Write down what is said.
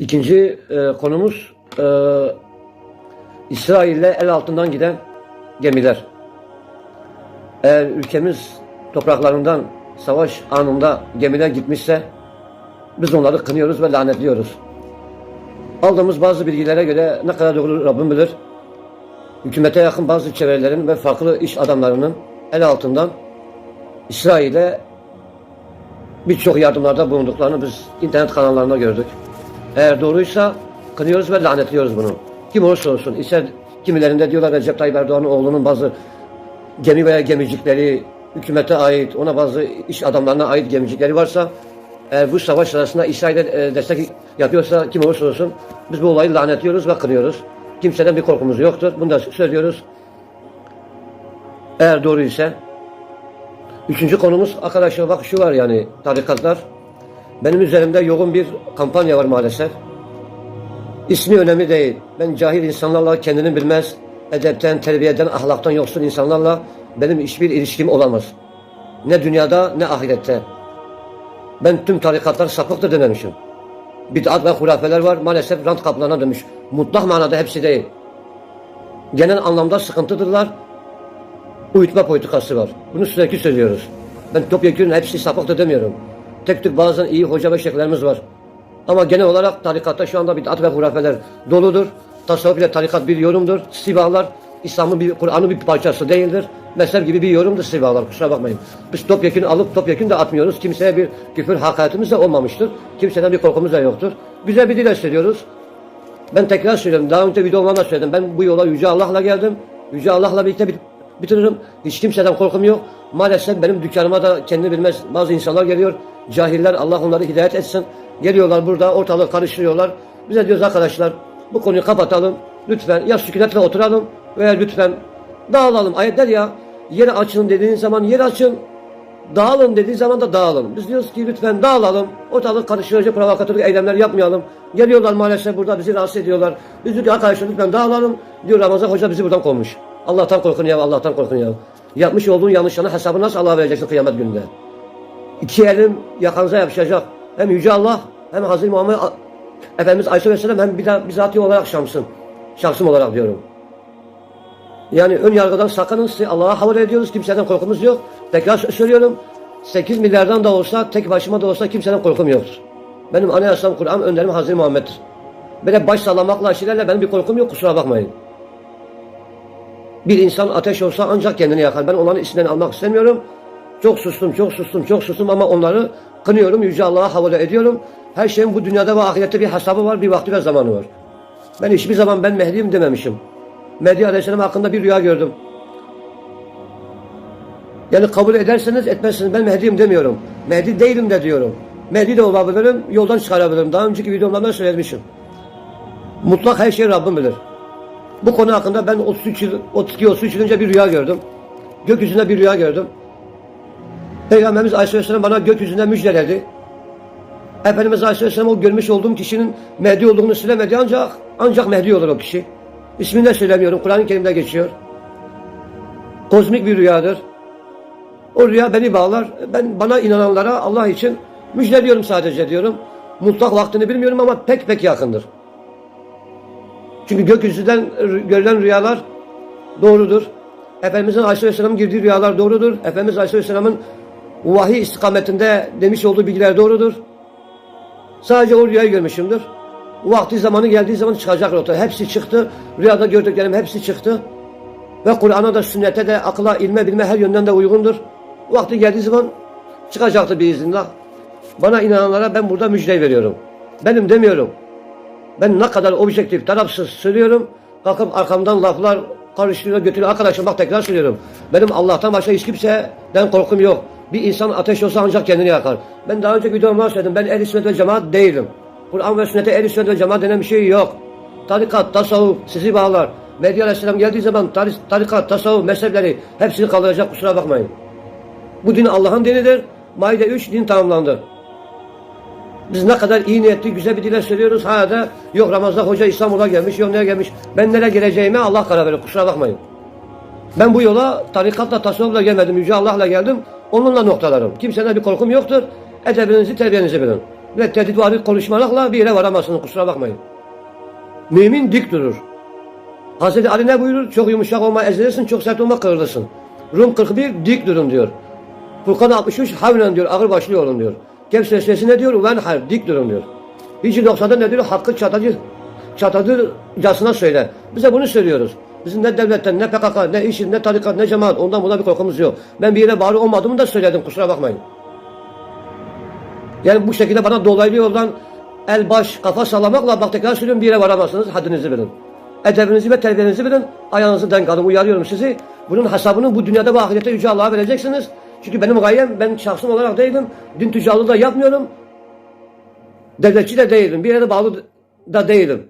İkinci e, konumuz e, İsrail'le el altından giden gemiler. Eğer ülkemiz topraklarından savaş anında gemiler gitmişse biz onları kınıyoruz ve lanetliyoruz. Aldığımız bazı bilgilere göre ne kadar doğru Rabbim bilir. Hükümete yakın bazı çevrelerin ve farklı iş adamlarının el altından İsrail'e birçok yardımlarda bulunduklarını biz internet kanallarında gördük. Eğer doğruysa kınıyoruz ve lanetliyoruz bunu. Kim olursa olsun. İster kimilerinde diyorlar Recep Tayyip Erdoğan'ın oğlunun bazı gemi veya gemicikleri hükümete ait, ona bazı iş adamlarına ait gemicikleri varsa eğer bu savaş sırasında İsrail'e e, destek yapıyorsa kim olursa olsun biz bu olayı lanetliyoruz ve kınıyoruz. Kimseden bir korkumuz yoktur. Bunu da söylüyoruz. Eğer doğru ise Üçüncü konumuz arkadaşlar bak şu var yani tarikatlar. Benim üzerimde yoğun bir kampanya var maalesef. İsmi önemli değil. Ben cahil insanlarla kendini bilmez, edepten, terbiyeden, ahlaktan yoksun insanlarla benim hiçbir ilişkim olamaz. Ne dünyada ne ahirette. Ben tüm tarikatlar sapıktır dememişim. Bid'at ve hurafeler var maalesef rant kaplarına dönmüş. Mutlak manada hepsi değil. Genel anlamda sıkıntıdırlar uyutma politikası var. Bunu sürekli söylüyoruz. Ben topyekun hepsi sapıktır demiyorum. Tek tük bazen iyi hoca ve şeyhlerimiz var. Ama genel olarak tarikatta şu anda bid'at ve hurafeler doludur. Tasavvuf ile tarikat bir yorumdur. Sibahlar İslam'ın bir, Kur'an'ın bir parçası değildir. Mezhep gibi bir yorumdur sibahlar. Kusura bakmayın. Biz topyekun alıp topyekun da atmıyoruz. Kimseye bir küfür hakaretimiz de olmamıştır. Kimseden bir korkumuz da yoktur. Güzel bir dil söylüyoruz. Ben tekrar söylüyorum. Daha önce videolarımda söyledim. Ben bu yola Yüce Allah'la geldim. Yüce Allah'la birlikte bir bitiririm. Hiç kimseden korkum yok. Maalesef benim dükkanıma da kendini bilmez bazı insanlar geliyor. Cahiller Allah onları hidayet etsin. Geliyorlar burada ortalığı karıştırıyorlar. Bize diyoruz arkadaşlar bu konuyu kapatalım. Lütfen ya sükunetle oturalım veya lütfen dağılalım. Ayetler ya yeri açın dediğin zaman yer açın. Dağılın dediği zaman da dağılın. Biz diyoruz ki lütfen dağılalım. Ortalık karıştırıcı provokatörlük eylemler yapmayalım. Geliyorlar maalesef burada bizi rahatsız ediyorlar. Biz diyoruz arkadaşlar lütfen dağılalım. Diyor Ramazan Hoca bizi buradan kovmuş. Allah'tan korkun ya Allah'tan korkun ya. Yapmış olduğun yanlışlarına hesabı nasıl Allah'a vereceksin kıyamet gününde? İki elim yakanıza yapışacak. Hem Yüce Allah hem Hazreti Muhammed Efendimiz Aleyhisselam hem bir daha bizatihi olarak şamsın. Şahsım olarak diyorum. Yani ön yargıdan sakının Allah'a havale ediyoruz. Kimseden korkumuz yok. Tekrar söylüyorum. 8 milyardan da olsa tek başıma da olsa kimseden korkum yoktur. Benim anayasam Kur'an önderim Hazreti Muhammed'dir. Böyle baş sallamakla şeylerle benim bir korkum yok kusura bakmayın. Bir insan ateş olsa ancak kendini yakar. Ben onların isimlerini almak istemiyorum. Çok sustum, çok sustum, çok sustum ama onları kınıyorum. Yüce Allah'a havale ediyorum. Her şeyin bu dünyada ve ahirette bir hesabı var, bir vakti ve zamanı var. Ben hiçbir zaman ben Mehdi'yim dememişim. Mehdi Aleyhisselam hakkında bir rüya gördüm. Yani kabul ederseniz etmezsiniz. Ben Mehdi'yim demiyorum. Mehdi değilim de diyorum. Mehdi de olabilirim, yoldan çıkarabilirim. Daha önceki videomda söylemişim. Mutlak her şeyi Rabbim bilir. Bu konu hakkında ben 33 yıl, 32 33 yıl önce bir rüya gördüm. Gökyüzünde bir rüya gördüm. Peygamberimiz Aleyhisselam bana gökyüzünde müjdeledi. Efendimiz Aleyhisselam o görmüş olduğum kişinin Mehdi olduğunu söylemedi ancak ancak Mehdi olur o kişi. İsmini de söylemiyorum. Kur'an-ı Kerim'de geçiyor. Kozmik bir rüyadır. O rüya beni bağlar. Ben bana inananlara Allah için müjdeliyorum sadece diyorum. Mutlak vaktini bilmiyorum ama pek pek yakındır. Çünkü gökyüzünden görülen rüyalar doğrudur. Efendimizin Aleyhisselam'ın girdiği rüyalar doğrudur. Efendimiz Aleyhisselam'ın vahiy istikametinde demiş olduğu bilgiler doğrudur. Sadece o rüyayı görmüşümdür. Vakti zamanı geldiği zaman çıkacak ortaya. Hepsi çıktı. Rüyada gördüklerim hepsi çıktı. Ve Kur'an'a da sünnete de akla, ilme, bilme her yönden de uygundur. Vakti geldiği zaman çıkacaktır biiznillah. Bana inananlara ben burada müjde veriyorum. Benim demiyorum. Ben ne kadar objektif, tarafsız söylüyorum. Kalkıp arkamdan laflar karıştırıyor, götürüyor. Arkadaşlar bak tekrar söylüyorum. Benim Allah'tan başka hiç kimseden korkum yok. Bir insan ateş olsa ancak kendini yakar. Ben daha önce videomda söyledim. Ben ehl-i sünnet ve cemaat değilim. Kur'an ve sünnete ehl-i sünnet ve cemaat denen bir şey yok. Tarikat, tasavvuf sizi bağlar. Medya Aleyhisselam geldiği zaman tarik, tarikat, tasavvuf, mezhepleri hepsini kaldıracak kusura bakmayın. Bu din Allah'ın dinidir. Maide 3 din tamamlandı. Biz ne kadar iyi niyetli, güzel bir dile söylüyoruz. Hala da yok Ramazan Hoca İstanbul'a gelmiş, yok nereye gelmiş. Ben nereye geleceğime Allah karar verir. Kusura bakmayın. Ben bu yola tarikatla, tasavvufla gelmedim. Yüce Allah'la geldim. Onunla noktalarım. Kimseden bir korkum yoktur. Edebinizi, terbiyenizi bilin. Ve tehditvari konuşmalarla bir yere varamazsınız kusura bakmayın. Mümin dik durur. Hazreti Ali ne buyurur? Çok yumuşak olma ezilirsin, çok sert olma kırılırsın. Rum 41 dik durun diyor. Furkan 63 havlen diyor, ağır başlı olun diyor. Kehf suresi ne diyor? Ven har, dik durun diyor. Hicri 90'da ne diyor? Hakkı çatacı, çatadıcasına söyle. Bize bunu söylüyoruz. Bizim ne devletten, ne PKK, ne işin, ne tarikat, ne cemaat, ondan buna bir korkumuz yok. Ben bir yere bağlı olmadığımı da söyledim, kusura bakmayın. Yani bu şekilde bana dolaylı yoldan el baş kafa sallamakla bak tekrar söylüyorum bir yere varamazsınız. Haddinizi bilin. Edebinizi ve terbiyenizi bilin. Ayağınızı denk alın. Uyarıyorum sizi. Bunun hesabını bu dünyada ve ahirette Yüce Allah'a vereceksiniz. Çünkü benim gayem ben şahsım olarak değilim. Din tüccarlığı da yapmıyorum. Devletçi de değilim. Bir yere bağlı da değilim.